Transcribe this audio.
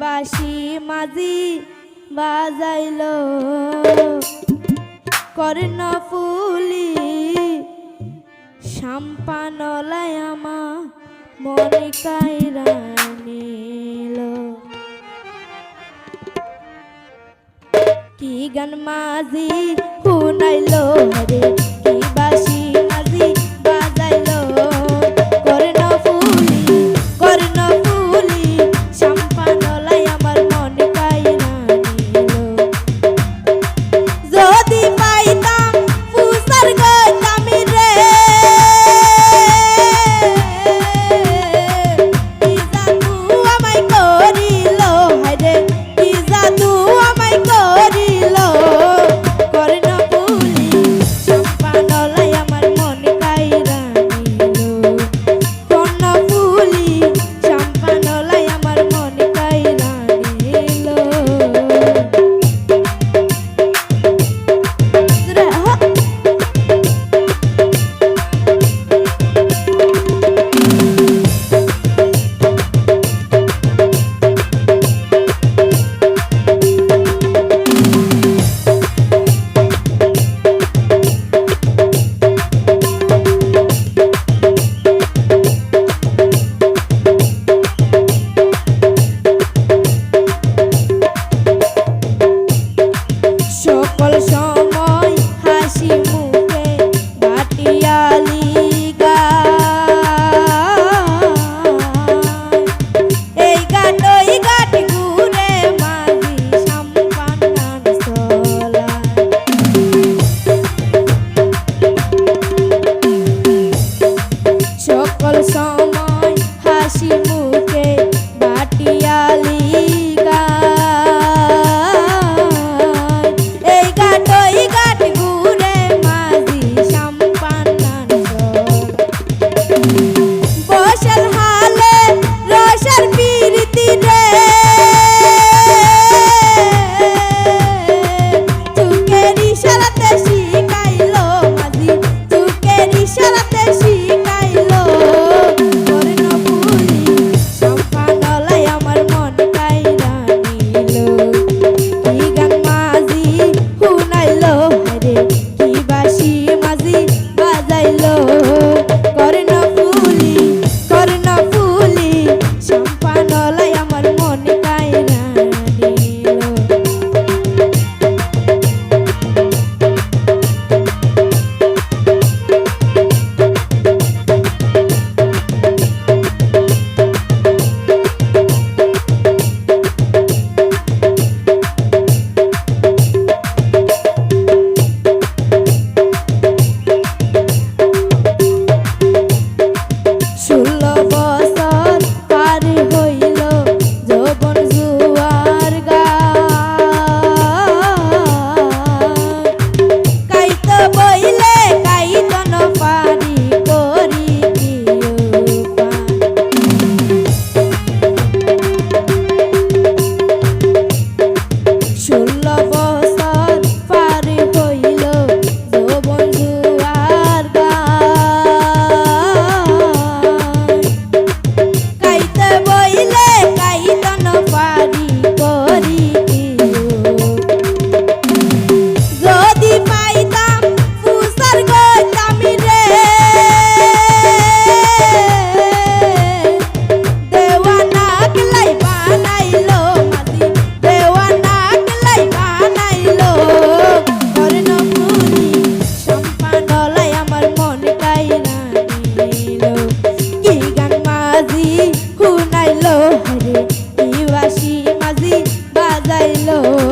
বাসি মাঝি বাজাইল। কর্ণ ফুলি সাম্পানলায় আমা মনে কায়রা কি গান মাঝি হুনাইল রে, কি song. Hello.